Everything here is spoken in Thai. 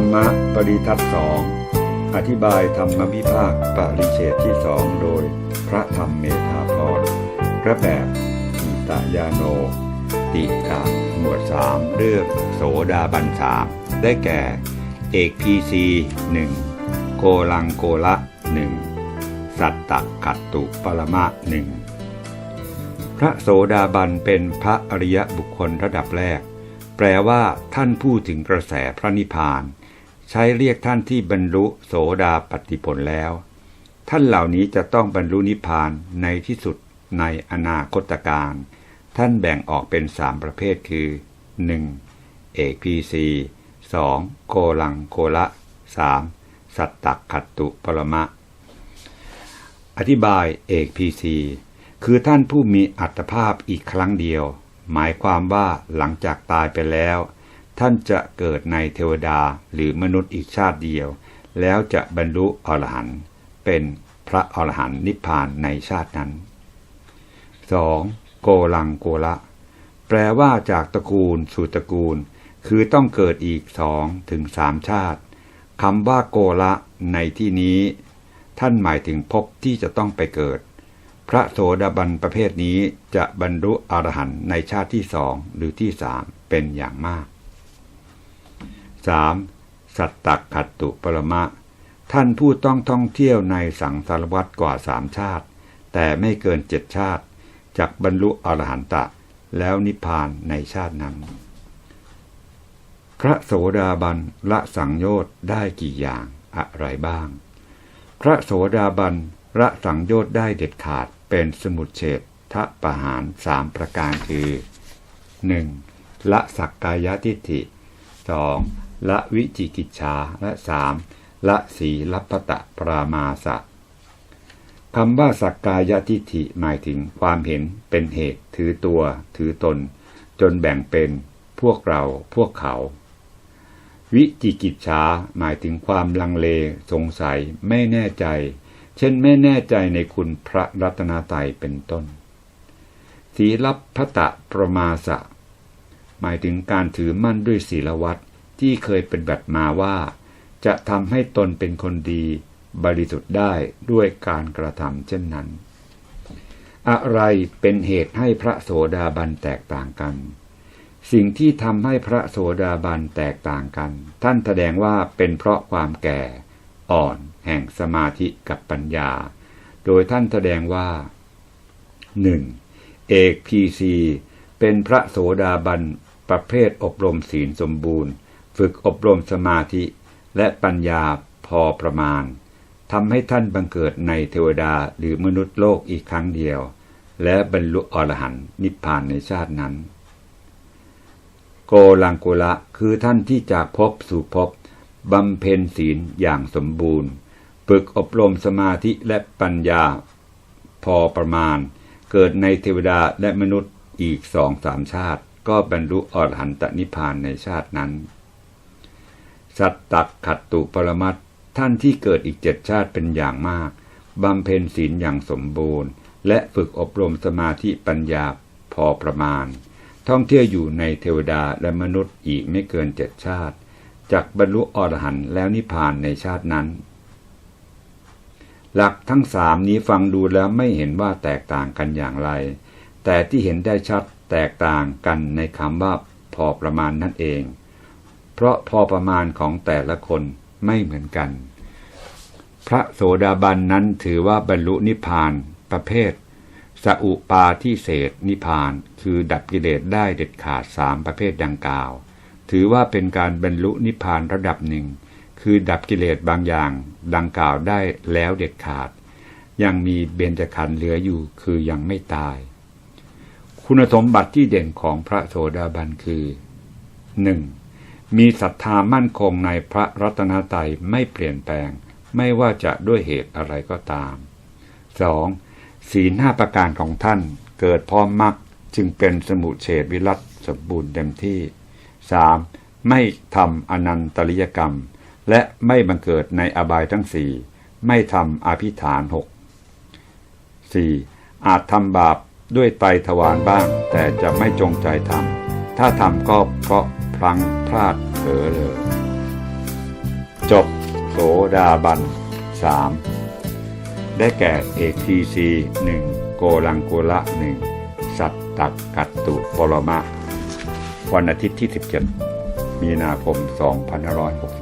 รมะปริทัศสองอธิบายธรรมวิภาคปริเฉดที่สองโดยพระธรรมเมธาพรพระแบบอิตายาโน ติกาหมวดสามเรื่องโสดาบันสามได้แก่เอกพีซีหนึ่งโกลังโกละหนึ่งสัตตกัตตุปรมะหนึ่งพระโสดาบันเป็นพระอริยบุคคลระดับแรก แปลว่าท่านพูดถึงกระแสพระนิพพาน ใช้เรียกท่านที่บรรลุโสดาปฏิผลแล้ว ท่านเหล่านี้จะต้องบรรลุนิพพานในที่สุดในอนาคตการท่านแบ่งออกเป็นสามประเภทคือ 1. เอกพีซีสองโกลังโกละสามสัตตขัตตุปรมะ อธิบายเอกพีซีคือท่านผู้มีอัตภาพอีกครั้งเดียว หมายความว่าหลังจากตายไปแล้ว ท่านจะเกิดในเทวดาหรือมนุษย์อีกชาติเดียว แล้วจะบรรลุอรหันต์เป็นพระอรหันต์นิพพานในชาตินั้น 2. โกลังโกละ แปลว่าจากตระกูลสู่ตระกูล คือต้องเกิดอีกสองถึงสามชาติคำว่าโกละในที่นี้ ท่านหมายถึงภพที่จะต้องไปเกิด พระโสดาบันประเภทนี้จะบรรลุอรหันต์ในชาติที่สองหรือที่สามเป็นอย่างมาก 3. สัตตขัตตุปรมะ ท่านผู้ต้องท่องเที่ยวในสังสารวัตรกว่าสามชาติ แต่ไม่เกินเจ็ดชาติจากบรรลุอรหันตะ แล้วนิพพานในชาตินั้น พระโสดาบันละสังโยชน์ได้กี่อย่างอะไรบ้าง พระโสดาบันละสังโยชน์ได้เด็ดขาดเป็นสมุดเฉดทะประหารสามประการคือ 1. ละสักกายทิฏฐิ 2. ละวิจิกิจฉาและ 3. ละสีลัพพตะปรามาสะคำว่าสักกายทิฏฐิหมายถึงความเห็นเป็นเหตุถือตัว ถือตน จนแบ่งเป็นพวกเราพวกเขา วิจิกิจฉาหมายถึงความลังเล สงสัยไม่แน่ใจ เช่นไม่แน่ใจในคุณพระรัตนตรัยเป็นต้นสีลัพพตะประมาสะหมายถึงการถือมั่นด้วยศีลวัต ที่เคยเป็นแบบมาว่า จะทำให้ตนเป็นคนดีบริสุทธิ์ได้ด้วยการกระทำเช่นนั้น อะไรเป็นเหตุให้พระโสดาบันแตกต่างกัน สิ่งที่ทำให้พระโสดาบันแตกต่างกัน ท่านแสดงว่าเป็นเพราะความแก่ อ่อนแห่งสมาธิกับปัญญา โดยท่านแสดงว่า 1. เอกพีซีเป็นพระโสดาบันประเภทอบรมศีลสมบูรณ์ ฝึกอบรมสมาธิและปัญญาพอประมาณทำให้ท่านบังเกิดในเทวดาหรือมนุษย์โลกอีกครั้งเดียว และบรรลุอรหันต์นิพพานในชาตินั้น โกลังโกละคือท่านที่จากภพสู่ภพบำเพ็ญศีลอย่างสมบูรณ์ ฝึกอบรมสมาธิและปัญญาพอประมาณ เกิดในเทวดาและมนุษย์อีกสองสามชาติ ก็บรรลุอรหันตนิพพานในชาตินั้น สัตตักขัตตุปรมัตท่านที่เกิดอีกเจ็ดชาติเป็นอย่างมาก บำเพ็ญศีลอย่างสมบูรณ์ และฝึกอบรมสมาธิปัญญาพอประมาณ ท่องเที่ยวอยู่ในเทวดาและมนุษย์อีกไม่เกินเจ็ดชาติจากบรรลุอรหันต์แล้วนิพพานในชาตินั้น หลักทั้งสามนี้ฟังดูแล้วไม่เห็นว่าแตกต่างกันอย่างไร แต่ที่เห็นได้ชัดแตกต่างกันในคำว่าพอประมาณนั่นเอง เพราะพอประมาณของแต่ละคนไม่เหมือนกัน พระโสดาบันนั้นถือว่าบรรลุนิพพานประเภทสัอุปาทิเศษนิพพาน คือดับกิเลสได้เด็ดขาดสามประเภทดังกล่าว ถือว่าเป็นการบรรลุนิพพานระดับหนึ่ง คือดับกิเลสบางอย่างดังกล่าวได้แล้วเด็ดขาด ยังมีเบญจขันธ์เหลืออยู่คือยังไม่ตาย คุณสมบัติที่เด่นของพระโสดาบันคือหนึ่ง มีศรัทธามั่นคงในพระรัตนตรัยไม่เปลี่ยนแปลง ไม่ว่าจะด้วยเหตุอะไรก็ตาม 2. ศีลห้าประการของท่านเกิดพร้อมมรรคจึงเป็นสมุเฉดวิรัตสมบูรณ์เต็มที่ 3. ไม่ทำอนันตริยกรรม และไม่บังเกิดในอบายทั้งสี่ไม่ทำอภิฐานหก 4. อาจทำบาปด้วยไตถวานบ้าง แต่จะไม่จงใจทำถ้าทำก็เพราะ พลังพลาดเผลอเลย จบโสดาบัน 3 ได้แก่ ATC 1โกลังโกละ1สัตตักกัตตุปรมะ วันอาทิตย์ที่ 17 มีนาคม 2563